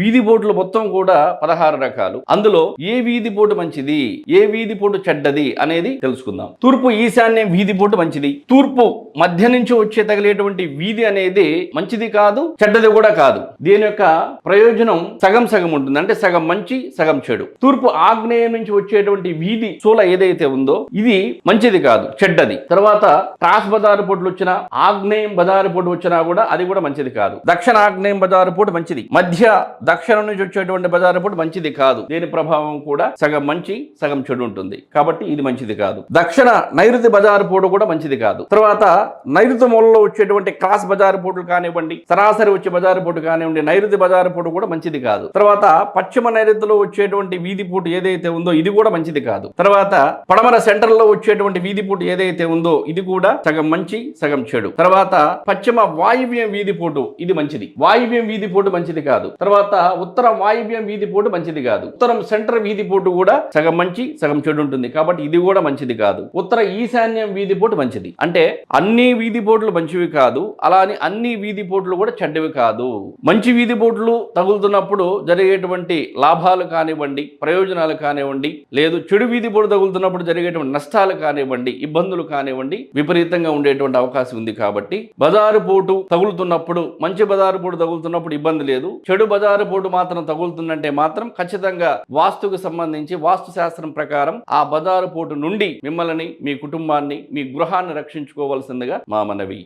వీధి బోర్డులు మొత్తం కూడా పదహారు రకాలు. అందులో ఏ వీధి పోటు మంచిది ఏ వీధి పోటు చెడ్డది అనేది తెలుసుకుందాం. తూర్పు ఈశాన్యం వీధి పోటు మంచిది. తూర్పు మధ్య నుంచి వచ్చే తగిలేటువంటి వీధి అనేది మంచిది కాదు చెడ్డది కూడా కాదు. దీని యొక్క ప్రయోజనం సగం సగం ఉంటుంది. అంటే సగం మంచి సగం చెడు. తూర్పు ఆగ్నేయం నుంచి వచ్చేటువంటి వీధి చూల ఏదైతే ఉందో ఇది మంచిది కాదు చెడ్డది. తర్వాత ట్రాస్ బజారు పోట్లు వచ్చినా ఆగ్నేయం బజారు పోటు వచ్చినా కూడా అది కూడా మంచిది కాదు. దక్షిణ ఆగ్నేయం బజారు పోటు మంచిది. మధ్య దక్షిణం నుంచి వచ్చేటువంటి బజారు పోటు మంచిది కాదు. దీని ప్రభావం కూడా సగం మంచి సగం చెడు ఉంటుంది. కాబట్టి ఇది మంచిది కాదు. దక్షిణ నైరుతి బజారు పోటు కూడా మంచిది కాదు. తర్వాత నైరుతి మూలలో వచ్చేటువంటి క్రాస్ బజారు పోట్లు కానివ్వండి సరాసరి వచ్చే బజారు పోటు కానివ్వండి నైరుతి బజారు పోటు కూడా మంచిది కాదు. తర్వాత పశ్చిమ నైరుతిలో వచ్చేటువంటి వీధి పూట ఏదైతే ఉందో ఇది కూడా మంచిది కాదు. తర్వాత పడమర సెంటర్లో వచ్చేటువంటి వీధి పూట ఏదైతే ఉందో ఇది కూడా సగం మంచి సగం చెడు. తర్వాత పశ్చిమ వాయువ్యం వీధి పోటు ఇది మంచిది. వాయువ్యం వీధి పోటు మంచిది కాదు. తర్వాత ఉత్తర వాయువ్యం వీధి పోటు మంచిది కాదు. ఉత్తరం సెంటర్ వీధి పోటు కూడా సగం మంచి సగం చెడు ఉంటుంది. కాబట్టి ఇది కూడా మంచిది కాదు. ఉత్తర ఈశాన్యం వీధి పోటు మంచిది. అంటే అన్ని వీధి పోట్లు మంచివి కాదు. అలా అని అన్ని వీధి పోట్లు కూడా చెడ్డవి కాదు. మంచి వీధి పోట్లు తగులుతున్నప్పుడు జరిగేటువంటి లాభాలు కానివ్వండి ప్రయోజనాలు కానివ్వండి లేదు చెడు వీధి పోటు తగులుతున్నప్పుడు జరిగేటువంటి నష్టాలు కానివ్వండి ఇబ్బందులు కానివ్వండి విపరీతంగా ఉండేటువంటి అవకాశం ఉంది కాబట్టి బజారు పోటు తగులుతున్నప్పుడు మంచి బజారు పోటు తగులుతున్నప్పుడు ఇబ్బంది లేదు. చెడు బజారు పోటు మాత్రం తగులుతుందంటే మాత్రం ఖచ్చితంగా వాస్తుకు సంబంధించి వాస్తు శాస్త్రం ప్రకారం ఆ బజారు పోటు నుండి మిమ్మల్ని మీ కుటుంబాన్ని మీ గృహాన్ని రక్షించుకోవాల్సిందిగా మా మనవి.